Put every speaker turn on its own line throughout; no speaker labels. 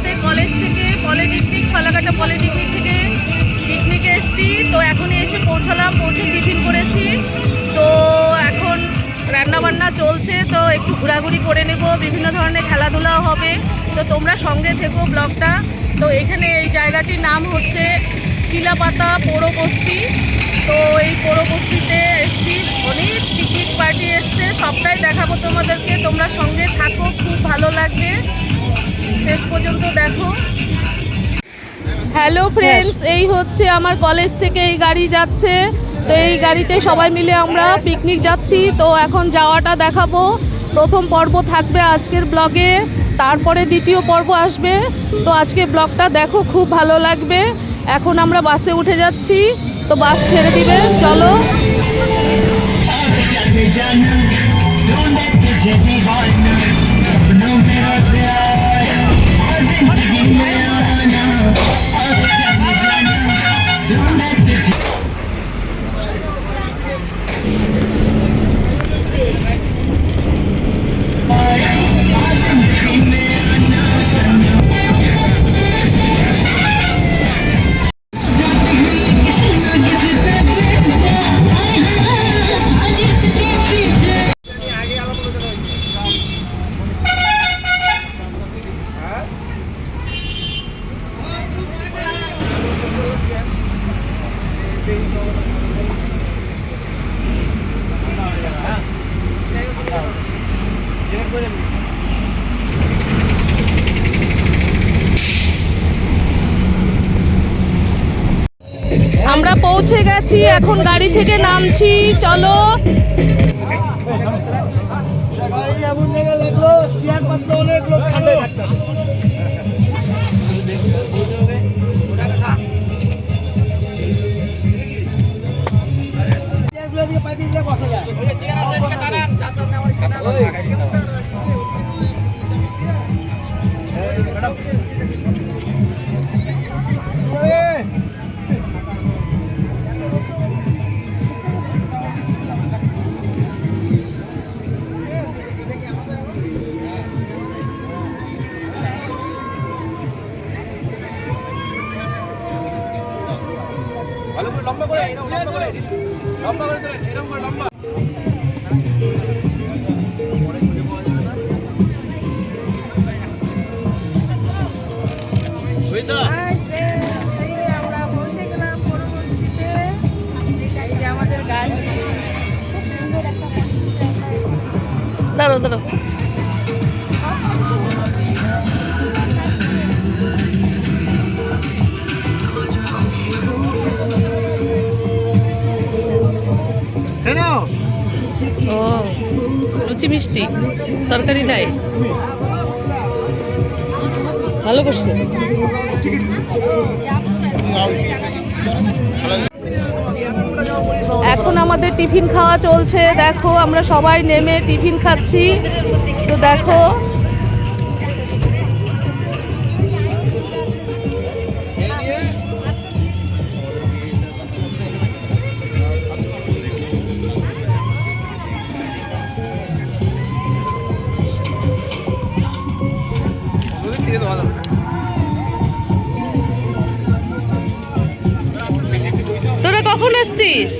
আমাদের কলেজ থেকে polytechnic Falakata polytechnic থেকে পিকনিকে এসেছি। তো এখনই এসে পৌঁছালাম, পৌঁছে টিফিন করেছি। তো এখন রান্নাবান্না চলছে, তো একটু ঘোরাঘুরি করে নেব, বিভিন্ন ধরনের খেলাধুলাও হবে। তো তোমরা সঙ্গে থেকো ব্লগটা। তো এখানে এই জায়গাটির নাম হচ্ছে চিলাপাতা পৌর বস্তি তো এই পৌর বস্তিতে এসছি। অনেক পিকনিক পার্টি এসছে, সবটাই দেখাবো তোমাদেরকে। তোমরা সঙ্গে ভালো লাগবে। শেষ পর্যন্ত দেখো। হ্যালো ফ্রেন্ডস এই হচ্ছে আমার কলেজ থেকে এই গাড়ি যাচ্ছে। তো এই গাড়িতে সবাই মিলে আমরা পিকনিক যাচ্ছি। তো এখন যাওয়াটা দেখাবো। প্রথম পর্ব থাকবে আজকের ব্লগে তারপরে দ্বিতীয় পর্ব আসবে। তো আজকে ব্লগটা দেখো খুব ভালো লাগবে। এখন আমরা বাসে উঠে যাচ্ছি। তো বাস ছেড়ে দিবে চলো।
जाने
আমরা পৌঁছে গেছি এখন গাড়ি থেকে নামছি। চলো।
পৌঁছে গেলাম পরবর্তীতে এই যে আমাদের গাড়ি
লুচি মিষ্টি। তরকারি নাই। ভালো করছে। এখন আমাদের টিফিন খাওয়া চলছে। দেখো, আমরা সবাই নেমে টিফিন খাচ্ছি। তো দেখো এসছিস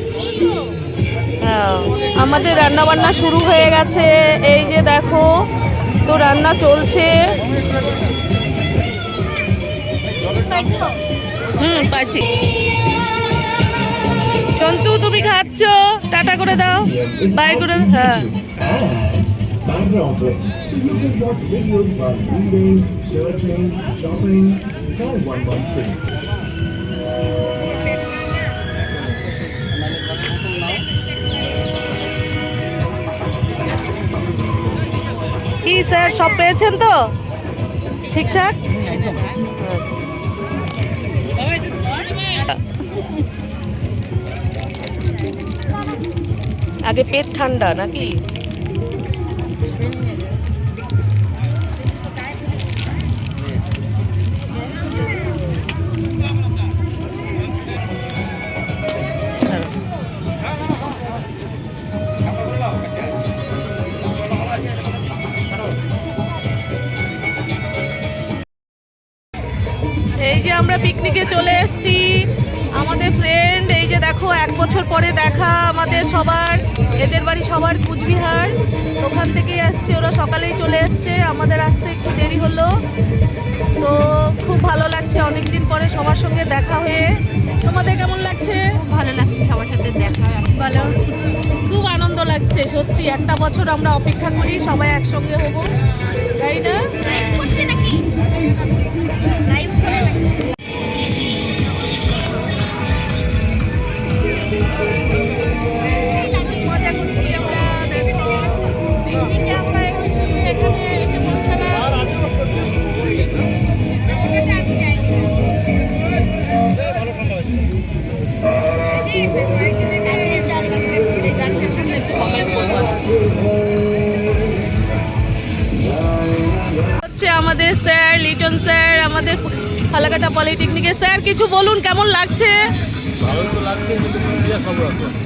হ্যাঁ, আমাদের রান্না বান্না শুরু হয়ে গেছে। এই যে দেখো তো রান্না চলছে। হুম পাচ্ছি সন্তু তুমি খাচ্ছ? টাটা করে দাও। বাই করে হ্যাঁ। স্যার সব পেয়েছেন তো? ঠিকঠাক? আচ্ছা। আগে পেট ঠান্ডা নাকি? পিকনিকে চলে এসেছি। আমাদের ফ্রেন্ড এই যে দেখো এক বছর পরে দেখা আমাদের সবার এদের বাড়ি সবার কুচবিহার। ওখান থেকেই আসছে ওরা সকালেই চলে এসছে। আমাদের আসতে একটু দেরি হলো। তো খুব ভালো লাগছে অনেক দিন পরে সবার সঙ্গে দেখা হয়ে। তোমাদের কেমন লাগছে?
ভালো লাগছে সবার সাথে দেখা
ভালো। খুব আনন্দ লাগছে সত্যি। একটা বছর আমরা অপেক্ষা করি সবাই একসঙ্গে হব। তাই না? হচ্ছে আমাদের স্যার, লিটন স্যার, আমাদের ফালাকাটা পলিটেকনিকের স্যার, কিছু বলুন, কেমন লাগছে?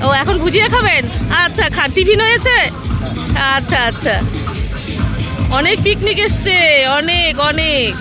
ও, এখন ভুজিয়া খাবেন? আচ্ছা খা, টিফিন হয়েছে? আচ্ছা আচ্ছা। অনেক পিকনিক এসছে অনেক অনেক।